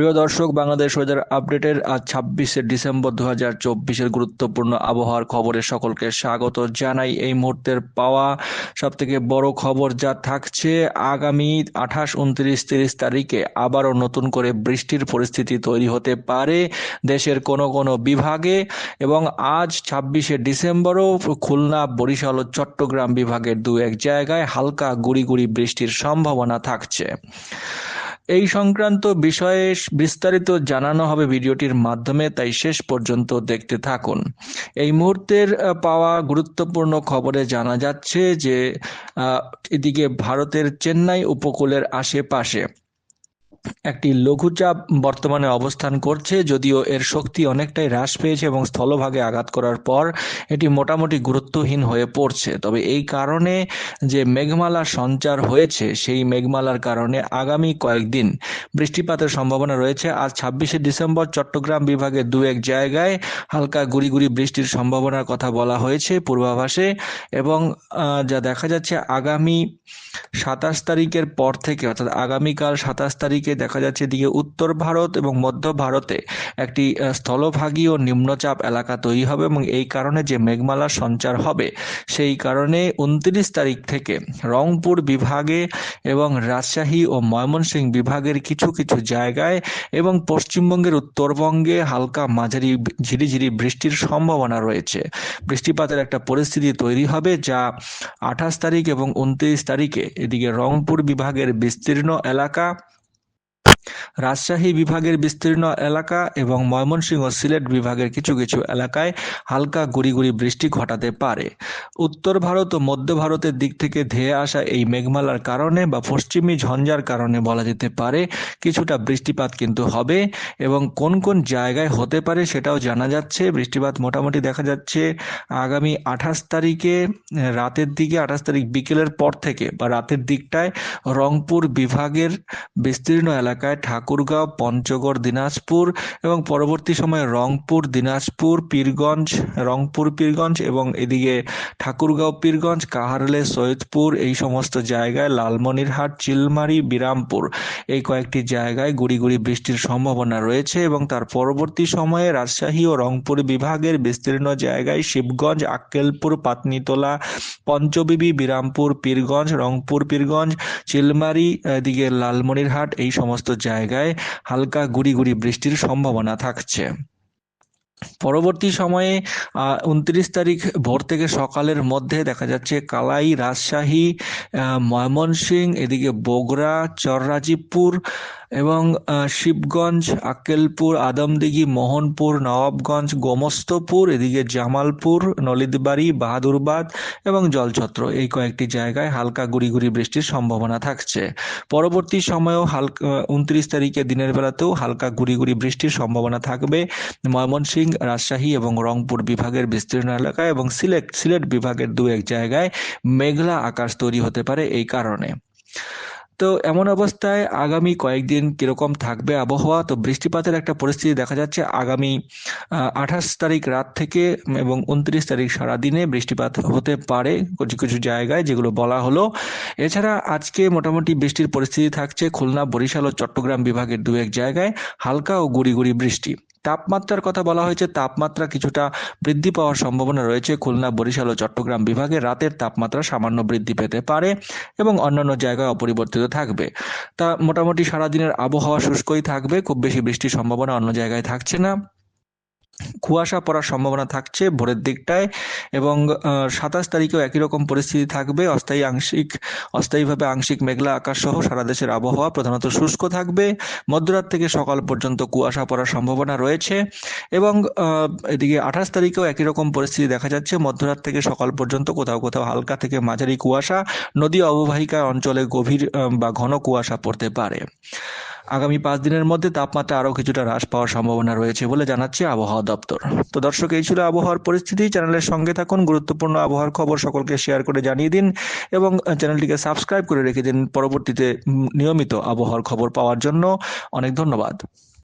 প্রিয় দর্শক, বাংলাদেশ ওয়েদার আপডেটের আজ ছাব্বিশে ডিসেম্বর দু হাজার চব্বিশের গুরুত্বপূর্ণ আবহাওয়ার খবরে সকলকে স্বাগত জানাই। এই মুহূর্তের পাওয়া সব থেকে বড় খবর যা থাকছে, আগামী আঠাশ, উনত্রিশ, তিরিশ তারিখে আবারও নতুন করে বৃষ্টির পরিস্থিতি তৈরি হতে পারে দেশের কোনো কোনো বিভাগে এবং আজ ছাব্বিশে ডিসেম্বরও খুলনা, বরিশাল ও চট্টগ্রাম বিভাগের দু এক জায়গায় হালকা গুড়ি গুড়ি বৃষ্টির সম্ভাবনা থাকছে। এই সংক্রান্ত বিষয়ে বিস্তারিত জানানো হবে ভিডিওটির মাধ্যমে, তাই শেষ পর্যন্ত দেখতে থাকুন। এই মুহূর্তের পাওয়া গুরুত্বপূর্ণ খবরে জানা যাচ্ছে যে এদিকে ভারতের চেন্নাই উপকূলের আশেপাশে একটি লঘুচাপ বর্তমানে অবস্থান করছে, যদিও এর শক্তি অনেকটাই হ্রাস পেয়েছে এবং স্থলভাগে আঘাত করার পর এটি মোটামুটি গুরুত্বহীন হয়ে পড়ছে। তবে এই কারণে যে মেঘমালা সঞ্চার হয়েছে, সেই মেঘমালার কারণে আগামী কয়েকদিন বৃষ্টিপাতের সম্ভাবনা রয়েছে। আজ ছাব্বিশে ডিসেম্বর চট্টগ্রাম বিভাগে দু এক জায়গায় হালকা গুড়ি গুড়ি বৃষ্টির সম্ভাবনার কথা বলা হয়েছে পূর্বাভাসে এবং যা দেখা যাচ্ছে আগামী সাতাশ তারিখের পর থেকে, অর্থাৎ আগামীকাল সাতাশ তারিখে দেখা যাচ্ছে এদিকে উত্তর ভারত এবং মধ্য ভারতে একটি স্থলভাগী ও নিম্নচাপ এলাকা তৈরি হবে এবং এই কারণে যে মেঘমালা সঞ্চার হবে সেই কারণে উনত্রিশ তারিখ থেকে রংপুর বিভাগে এবং রাজশাহী ও ময়মনসিংহ বিভাগের কিছু কিছু জায়গায় এবং পশ্চিমবঙ্গের উত্তরবঙ্গে হালকা মাঝারি ঝিরিঝিরি বৃষ্টির সম্ভাবনা রয়েছে। বৃষ্টিপাতের একটা পরিস্থিতি তৈরি হবে যা আঠাশ তারিখ এবং উনত্রিশ তারিখে এদিকে রংপুর বিভাগের বিস্তীর্ণ এলাকা রাজশাহী বিভাগের বিস্তীর্ণ এলাকা এবং ময়মনসিংহ সিলেট বিভাগের কিছু কিছু এলাকায় হালকা গুড়ি বৃষ্টি ঘটাতে পারে। উত্তর ভারত ও মধ্য ভারতের দিক থেকে ধেয়ে আসা এই মেঘমালার কারণে বা পশ্চিমী ঝঞ্ঝার কারণে বলা যেতে পারে কিছুটা বৃষ্টিপাত কিন্তু হবে এবং কোন কোন জায়গায় হতে পারে সেটাও জানা যাচ্ছে। বৃষ্টিপাত মোটামুটি দেখা যাচ্ছে আগামী আঠাশ তারিখে, রাতের দিকে আঠাশ তারিখ বিকেলের পর থেকে বা রাতের দিকটায় রংপুর বিভাগের বিস্তীর্ণ এলাকায় ঠাকুরগাঁও, পঞ্চগড়, দিনাজপুর এবং পরবর্তী সময়ে রংপুর, দিনাজপুর, পীরগঞ্জ, রংপুর, পীরগঞ্জ এবং এদিকে ঠাকুরগাঁও, পীরগঞ্জ, কাহারলে, সৈয়দপুর এই সমস্ত জায়গায় লালমনিরহাট, চিলমারি, বিরামপুর এই কয়েকটি জায়গায় গুড়ি গুড়ি বৃষ্টির সম্ভাবনা রয়েছে এবং তার পরবর্তী সময়ে রাজশাহী ও রংপুর বিভাগের বিস্তীর্ণ জায়গায় শিবগঞ্জ, আক্কেলপুর পাতনিতলা পঞ্চবিবি, বিরামপুর, পীরগঞ্জ, রংপুর, পীরগঞ্জ, চিলমারি, এদিকে লালমনিরহাট এই সমস্ত জায়গায় হালকা গুড়ি গুড়ি বৃষ্টির সম্ভাবনা থাকছে। পরবর্তী সময়ে উনত্রিশ তারিখ ভোর থেকে সকালের মধ্যে দেখা যাচ্ছে কালাই, রাজশাহী ময়মনসিংহ, এদিকে বগুড়া, চররাজীবপুর এবং শিবগঞ্জ, আক্কেলপুর, আদমদিঘি, মোহনপুর, নবাবগঞ্জ, গোমস্তপুর, এদিকে জামালপুর, নলিতবাড়ি, বাহাদুরবাদ এবং জলছত্র এই কয়েকটি জায়গায় হালকা গুড়ি গুড়ি বৃষ্টির সম্ভাবনা থাকছে। পরবর্তী সময়েও হালকা উনত্রিশ তারিখে দিনের বেলাতেও হালকা গুড়ি গুড়ি বৃষ্টির সম্ভাবনা থাকবে। ময়মনসিংহ রাজশাহী এবং রংপুর বিভাগের বিস্তীর্ণ এলাকায় এবং সিলেট সিলেট বিভাগের দু এক জায়গায় মেঘলা আকাশ তৈরি হতে পারে এই কারণে। তো এমন অবস্থায় আগামী কয়েকদিন কীরকম থাকবে আবহাওয়া? তো বৃষ্টিপাতের একটা পরিস্থিতি দেখা যাচ্ছে। আগামী আঠাশ তারিখ রাত থেকে এবং উনত্রিশ তারিখ সারাদিনে বৃষ্টিপাত হতে পারে কিছু কিছু জায়গায়, যেগুলো বলা হলো। এছাড়া আজকে মোটামুটি বৃষ্টির পরিস্থিতি থাকছে খুলনা, বরিশাল ও চট্টগ্রাম বিভাগের দু এক জায়গায়। হালকা ও গুড়ি গুড়ি বৃষ্টি। তাপমাত্রার কথা বলা হয়েছে। তাপমাত্রা কিছুটা বৃদ্ধি পাওয়ার সম্ভাবনা রয়েছে। খুলনা, বরিশাল ও চট্টগ্রাম বিভাগে রাতের তাপমাত্রা সামান্য বৃদ্ধি পেতে পারে এবং অন্যান্য জায়গায় অপরিবর্তিত থাকবে। তা মোটামুটি সারাদিনের আবহাওয়া শুষ্কই থাকবে। খুব বেশি বৃষ্টির সম্ভাবনা অন্য জায়গায় থাকছে না। কুয়াশা পড়ার সম্ভাবনা থাকছে ভোরের দিকটায় এবং সাতাশ তারিখেও একই রকম পরিস্থিতি থাকবে। অস্থায়ী আংশিক, অস্থায়ীভাবে আংশিক মেঘলা আকাশ সহ সারা দেশের আবহাওয়া প্রধানত শুষ্ক থাকবে। মধ্যরাত থেকে সকাল পর্যন্ত কুয়াশা পড়ার সম্ভাবনা রয়েছে এবং এদিকে আঠাশ তারিখেও একই রকম পরিস্থিতি দেখা যাচ্ছে। মধ্যরাত থেকে সকাল পর্যন্ত কোথাও কোথাও হালকা থেকে মাঝারি কুয়াশা। নদী অববাহিকা অঞ্চলে গভীর বা ঘন কুয়াশা পড়তে পারে। আগামী পাঁচ দিনের মধ্যে তাপমাত্রা আরও কিছুটা হ্রাস পাওয়ার সম্ভাবনা রয়েছে বলে জানাচ্ছে আবহাওয়া দপ্তর। তো দর্শক, এই ছিল আবহাওয়ার পরিস্থিতি। চ্যানেলের সঙ্গে থাকুন, গুরুত্বপূর্ণ আবহাওয়ার খবর সকলকে শেয়ার করে জানিয়ে দিন এবং চ্যানেলটিকে সাবস্ক্রাইব করে রেখে দিন। পরবর্তীতে নিয়মিত আবহাওয়ার খবর পাওয়ার জন্য অনেক ধন্যবাদ।